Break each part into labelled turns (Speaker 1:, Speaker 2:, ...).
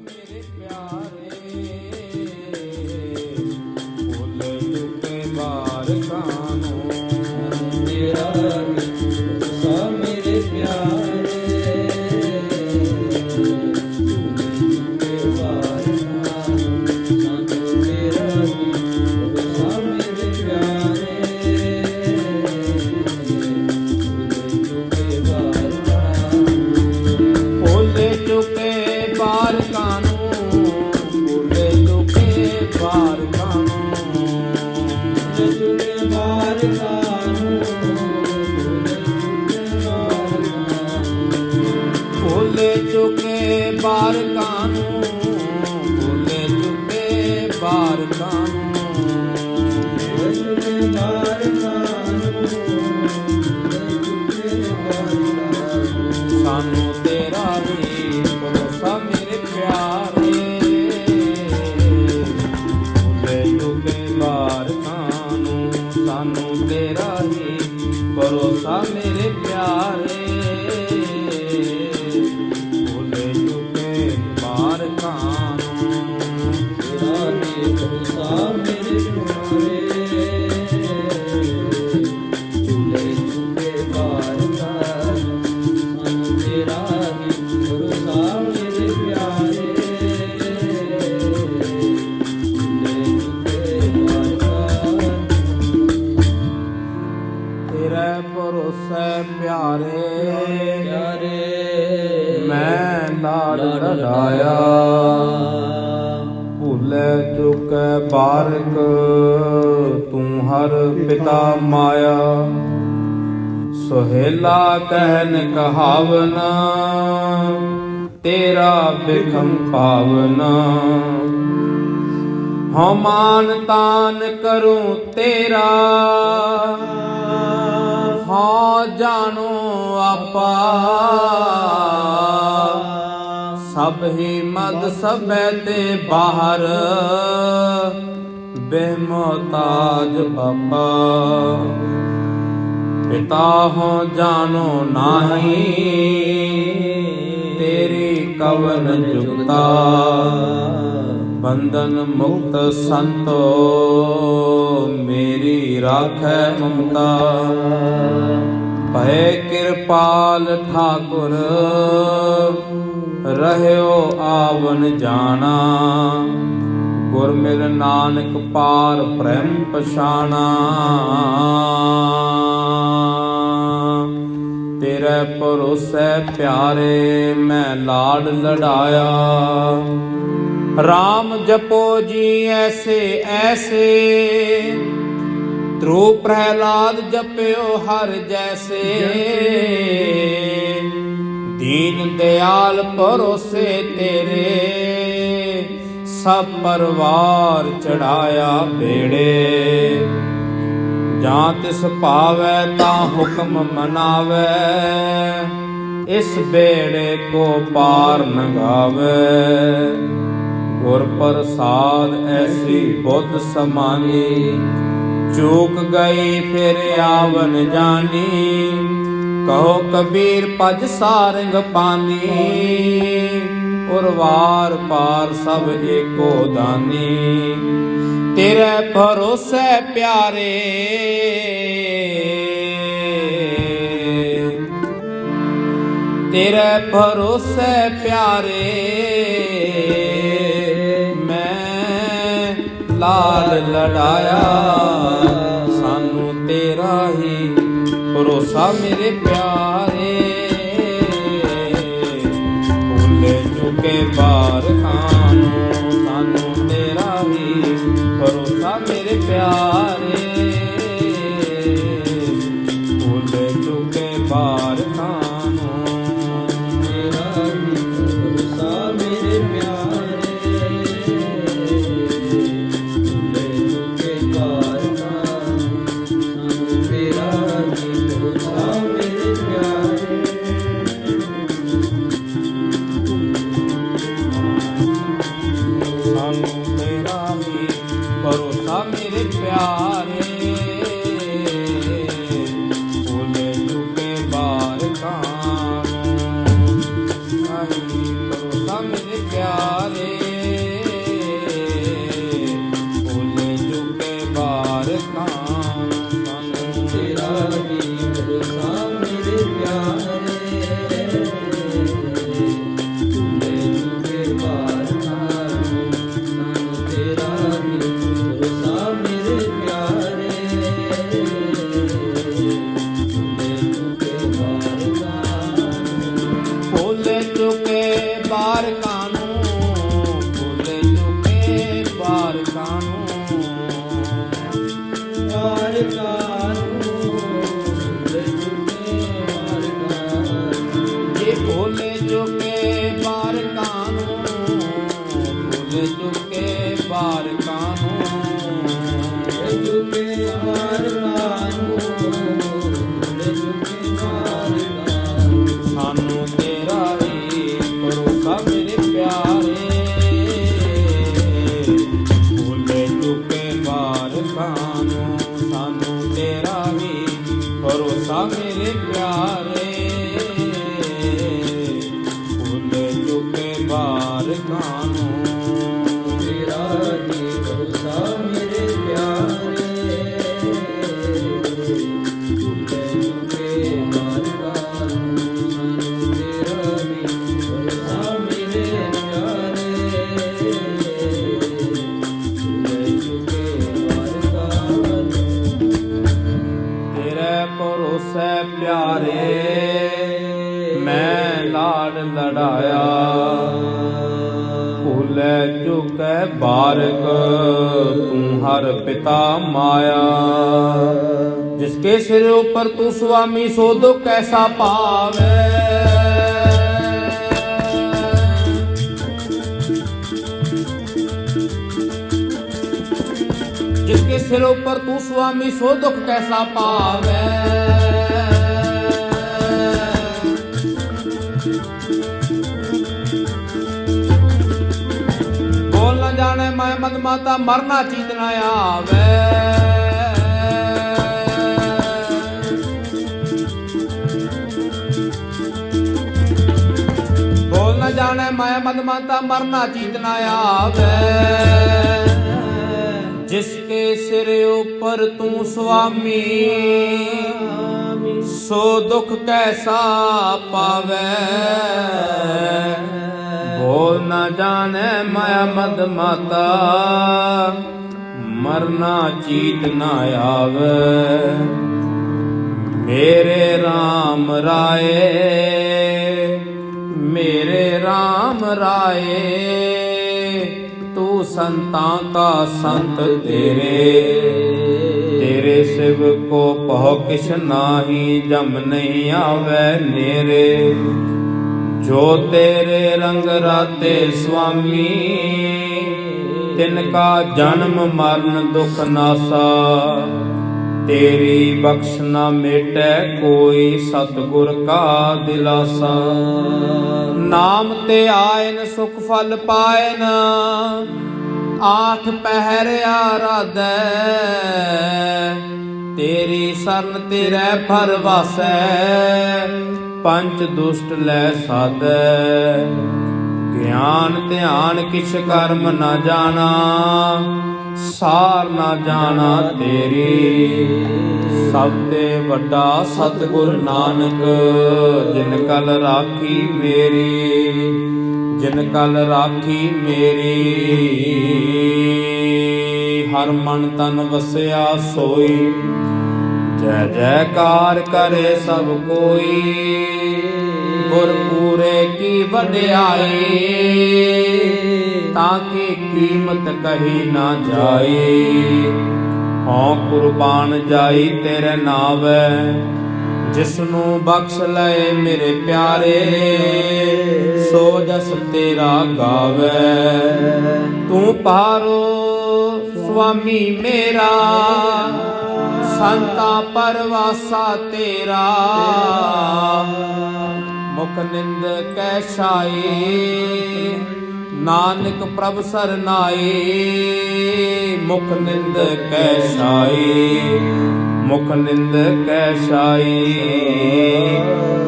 Speaker 1: ਮੇਰੇ ਪਿਆਰ ਚੁੱਕੇ
Speaker 2: ਤੇਰੇ
Speaker 1: ਭਰੋਸੇ ਪਿਆਰੇ ਪਿਆਰੇ ਮੈਂ ਲਾਡ ਲਡਾਇਆ ਭੁੱਲੇ ਚੁੱਕੈ ਬਾਰਕ ਤੂੰ ਹਰ ਪਿਤਾ ਮਾਇਆ। ਸੁਹੇਲਾ ਕਹਿਨ ਕਹਾਵਨਾ ਤੇਰਾ ਬਿਖਮ ਪਾਵਨਾ। ਹਉ ਮਾਨ ਤਾਨ ਕਰੂੰ ਤੇਰਾ ਹਾਂ, ਜਾਣੋ ਆਪਾ। ਸਭ ਹੀ ਮਦ ਸਭੈ ਤੇ ਬਾਹਰ। ਬੇਮੋਤਾਜ ਬਾਪਾ ਪਿਤਾ ਹੋ, ਜਾਣੋ ਨਾਹੀ। ਤੇਰੀ ਕਵਨ ਜੁਗਤਾ। ਬੰਧਨ ਮੁਕਤ ਸੰਤੋ, ਮੇਰੀ ਰਾਖੈ ਮਮਤਾ। ਭੈ ਕਿਰਪਾਲ ਠਾਕੁਰ, ਰਹਿਓ ਆਵਨ ਜਾਣਾ। ਗੁਰ ਮਿਲ ਨਾਨਕ ਪਾਰ ਬ੍ਰਹਮ ਪਛਾਣਾ। ਤੇਰੇ ਪਰੋਸੈ ਪਿਆਰੇ, ਮੈਂ ਲਾਡ ਲੜਾਇਆ। RAM ਜਪੋ ਜੀ ਐਸੇ ਐਸੇ। ਧਰੂ ਪ੍ਰਹਿਲਾਦ ਜਪਿਓ ਹਰ ਜੈਸੇ। ਦੀਨ ਦਿਆਲ ਭਰੋਸੇ ਤੇਰੇ। ਸਭ ਪਰਵਾਰ ਚੜਾਇਆ ਬੇੜੇ ਜਾਂ ਤਿਸ ਭਾਵੈ ਤਾਂ ਹੁਕਮ ਮਨਾਵੈ। ਇਸ ਬੇੜੇ ਕੋ ਪਾਰ ਨਗਾਵੈ। ਗੁਰ ਪ੍ਰਸਾਦ ਐਸੀ ਬੁੱਧ ਸਮਾਨੀ, ਚੂਕ ਗਈ ਫਿਰ ਆਵਨ ਜਾਣੀ ਕਹੋ ਕਬੀਰ ਭਜ ਸਾਰੰਗ ਪਾਨੀ, ਉਰਵਾਰ ਪਾਰ ਸਭ ਏਕੋ ਦਾਨੀ। ਤੇਰੇ ਭਰੋਸੇ ਪਿਆਰੇ, ਤੇਰੇ ਭਰੋਸੇ ਪਿਆਰੇ ਲਾਲ ਲੜਾਇਆ। ਸਾਨੂੰ ਤੇਰਾ ਹੀ ਭਰੋਸਾ ਮੇਰੇ ਪਿਆਰੇ। ਭੁੱਲ ਚੁਕੇ ਬਾਰ ਖਾਨੂੰ ਸਾਨੂੰ ਤੇਰਾ ਹੀ ਭਰੋਸਾ ਮੇਰੇ ਪਿਆਰੇ। ਬਾਰ तारक तू हर पिता माया। जिसके सिर ऊपर तू स्वामी सो दुख कैसा पावे। जिसके सिरों पर तू स्वामी सो दुख कैसा पावे। ਮਾਤਾ ਮਰਨਾ ਚੀਤਨਾ ਆਵੇ। ਜਾਣੇ ਮੈਂ ਮਨ ਮੰਤਾ ਮਰਨਾ ਚੀਤਨਾ ਆਵੇ। ਜਿਸ ਕੇ ਸਿਰ ਉਪਰ ਤੂੰ ਸੁਆਮੀ, ਸੋ ਦੁੱਖ ਕੈਸਾ ਪਾਵੇ। ਹੋ ਨਾ ਜਾਣੈ ਮਾਇਆ ਮਦ ਮਾਤਾ। ਮਰਨਾ ਚੀਤ ਨਾ ਆਵੇ। ਮੇਰੇ ਰਾਮ ਰਾਏ, ਮੇਰੇ ਰਾਮ ਰਾਏ, ਤੂੰ ਸੰਤਾਂ ਕਾ ਸੰਤ ਤੇਰੇ। ਤੇਰੇ ਸਿਵ ਕੋ ਪਹੁ ਕਿਛ ਨਾਹੀ, ਜਮ ਨਹੀਂ ਆਵੇ ਨੇਰੇ। ਜੋ ਤੇਰੇ ਰੰਗ ਰਾਤੇ ਸੁਆਮੀ, ਤਿਨ ਕਾ ਜਨਮ ਮਰਨ ਦੁਖ ਨਾਸਾ। ਤੇਰੀ ਬਖਸ਼ ਨਾ ਮੇਟੈ ਕੋਈ ਸਤਗੁਰ ਕਾ ਦਿਲਾਸਾ। ਨਾਮ ਤੇ ਆਇਨ ਸੁਖ ਫਲ ਪਾਇਨ, ਆਠ ਪਹਿਰ ਆਰਾਧੈ। ਤੇਰੀ ਸਰਨ ਤੇ ਰਹਿ ਭਰਵਾਸੈ। ਪੰਜ ਦੁਸ਼ਟ ਲੈ ਸਾਧੈ। ਗਿਆਨ ਧਿਆਨ ਕਿਛ ਕਰਮ ਨਾ ਜਾਣਾ, ਸਾਰ ਨਾ ਜਾਣਾ ਤੇਰੀ। ਸਭ ਤੇ ਵੱਡਾ ਸਤਿਗੁਰ ਨਾਨਕ, ਜਿਨ ਕਲ ਰਾਖੀ ਮੇਰੀ, ਜਿਨ ਕਲ ਰਾਖੀ ਮੇਰੀ। ਹਰ ਮਨ ਤਨ ਵਸਿਆ ਸੋਈ ਜੈ ਜੈਕਾਰ ਕਰੇ ਸਭ ਕੋਈ। ਗੁਰ ਪੂਰੇ ਕੀ ਵਡਿਆਈ, ਤਾਂ ਕਿ ਕੀਮਤ ਕਹੀ ਨਾ ਜਾਏ ਹਉ ਕੁਰਬਾਨ ਜਾਈ ਤੇਰੇ ਨਾਵੈ ਜਿਸ ਨੂੰ ਬਖਸ਼ ਲਏ ਮੇਰੇ ਪਿਆਰੇ, ਸੋ ਜਸ ਤੇਰਾ ਗਾਵੇ। ਤੂੰ ਪਾਰੋ, ਸੁਆਮੀ ਮੇਰਾ ਸੰਤਾ ਪਰਵਾਸਾ ਤੇਰਾ। ਮੁਖ ਨਿੰਦ ਕੈ ਛਾਏ, ਨਾਨਕ ਪ੍ਰਭ ਸਰਨਾਏ ਮੁਖ ਨਿੰਦ ਕੈ ਛਾਏ, ਮੁਖ ਨਿੰਦ ਕੈ ਛਾਏ।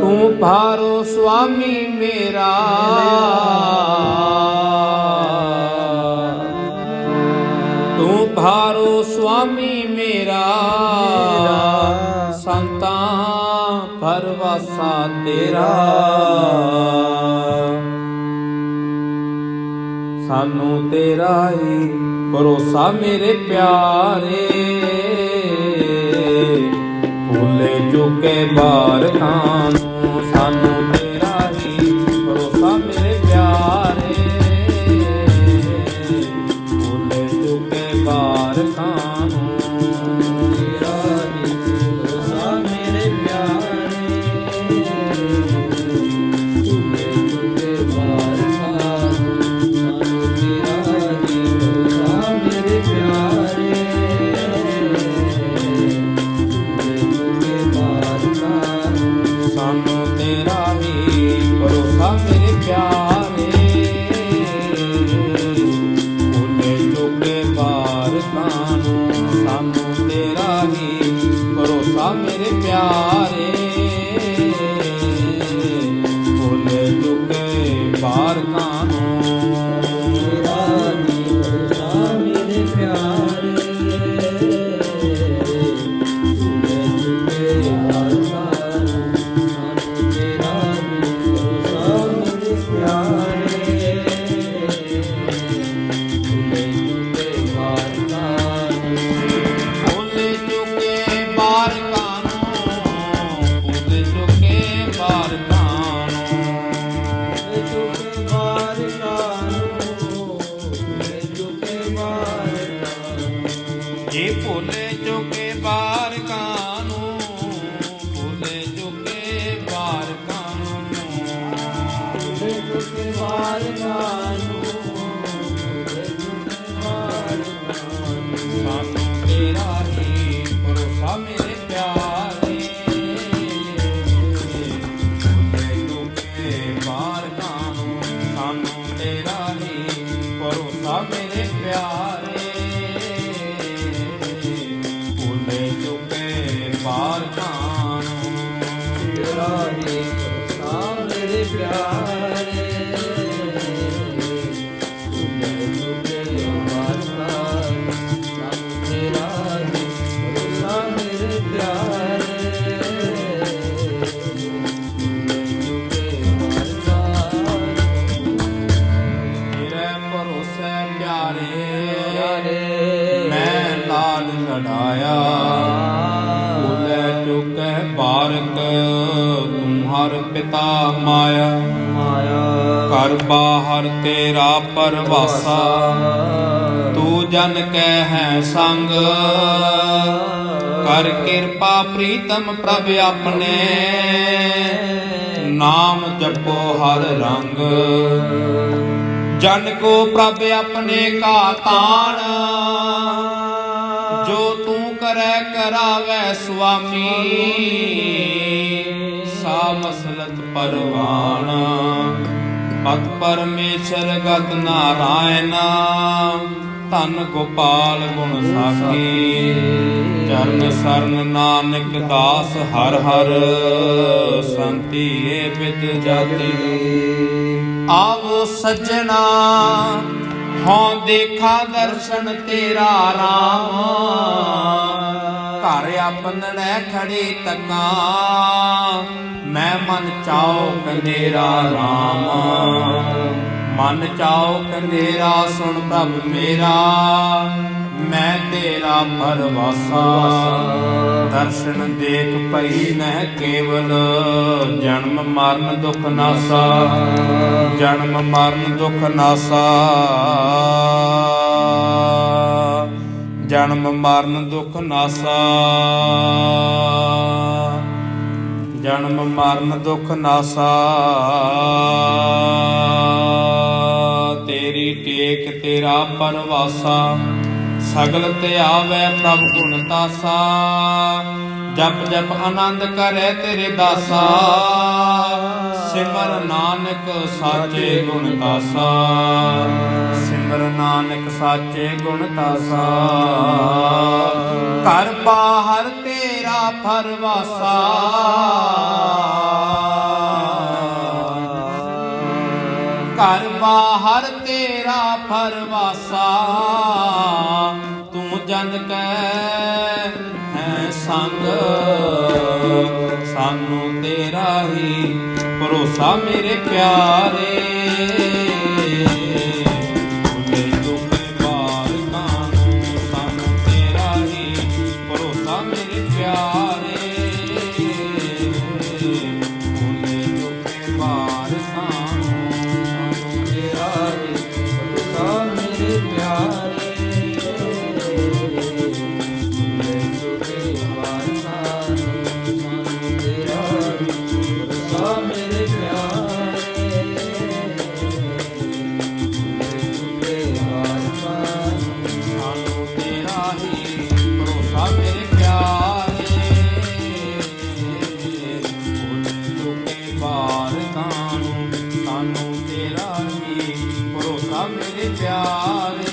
Speaker 1: ਤੂੰ ਭਾਰੋ ਸੁਆਮੀ ਮੇਰਾ। ਤੂੰ ਭਾਰੋ ਸੁਆਮੀ ਪਰਵਾਸਾ ਤੇਰਾ। ਸਾਨੂੰ ਤੇਰਾ ਹੀ ਭਰੋਸਾ ਮੇਰੇ ਪਿਆਰੇ। ਭੁੱਲੇ ਚੁੱਕੇ ਬਾਰ ਖਾਨੂੰ ਸਾਨੂੰ ਸੰਗ। ਕਰ ਕਿਰਪਾ ਪ੍ਰੀਤਮ ਪ੍ਰਭ ਆਪਣੇ। ਨਾਮ ਜਪੋ ਹਰ ਰੰਗ। ਜਨ ਕੋ ਪ੍ਰਭ ਆਪਣੇ ਕਾ ਤਾਣ। ਜੋ ਤੂੰ ਕਰੈ ਕਰਾਵੈ ਸੁਆਮੀ। ਸਾ ਮਸਲਤ ਪਰਵਾਨ। ਪਤ ਪਰਮੇਸ਼ਰ ਗਤ ਨਾਰਾਇਣ। ਧੰਨ ਗੋਪਾਲ ਗੁਣ ਸਾਖੀ। ਚਰਨ ਸਰਨ ਨਾਨਕ ਦਾਸ ਹਰ ਹਰ, ਸੰਤੀ ਏ ਬਿਦ ਜਾਤੀ। ਆਵੋ ਸੱਜਣਾ, ਹਉ ਦੇਖਾ ਦਰਸ਼ਨ ਤੇਰਾ ਰਾਮ। ਘਰ ਆਪਣੜੈ ਖੜੀ ਤਕਾਂ, ਮੈਂ ਮਨ ਚਾਉ ਕੰਦੇਰਾ ਰਾਮ। ਮਨ ਚਾਉ ਕੰਦੇਰਾ ਸੁਣ ਪ੍ਰਭ ਮੇਰਾ। ਮੈਂ ਤੇਰਾ ਪਰਵਾਸਾ। ਦਰਸ਼ਨ ਦੇਖ ਪਈ ਨਹਿ ਕੇਵਲ। ਜਨਮ ਮਰਨ ਦੁਖ ਨਾਸਾ। ਜਨਮ ਮਰਨ ਦੁਖ ਨਾਸਾ। ਜਨਮ ਮਰਨ ਦੁਖ ਨਾਸਾ। ਜਨਮ ਮਰਨ ਦੁਖ ਨਾਸਾ। ਤੇਰੀ ਤੇਰਾ ਪਰਵਾਸਾ, ਸਗਲ ਤੇ ਆਵੇ ਪ੍ਰਭ ਗੁਣ ਤਾਸਾ। ਜਪ ਜਪ ਆਨੰਦ ਕਰੇ ਤੇਰੇ ਦਾਸਾ, ਸਿਮਰ ਨਾਨਕ ਸਾਚੇ ਗੁਣ ਦਾਸਾ ਸਿਮਰ ਨਾਨਕ ਸਾਚੇ ਗੁਣ ਦਾਸਾ ਘਰ ਬਾਹਰ ਤੇਰਾ ਫਰਵਾਸਾ ਘਰ ਬਾਹਰ ਪਰਵਾਸਾ ਤੂੰ ਜਨ ਕੈ ਹੈ ਸੰਗ। ਸਾਨੂੰ ਤੇਰਾ ਹੀ ਭਰੋਸਾ ਮੇਰੇ ਪਿਆਰੇ। ਮੇਰਾ
Speaker 2: ਕੀ ਭਰੋਸਾ ਮੇਰੇ ਪਿਆਰ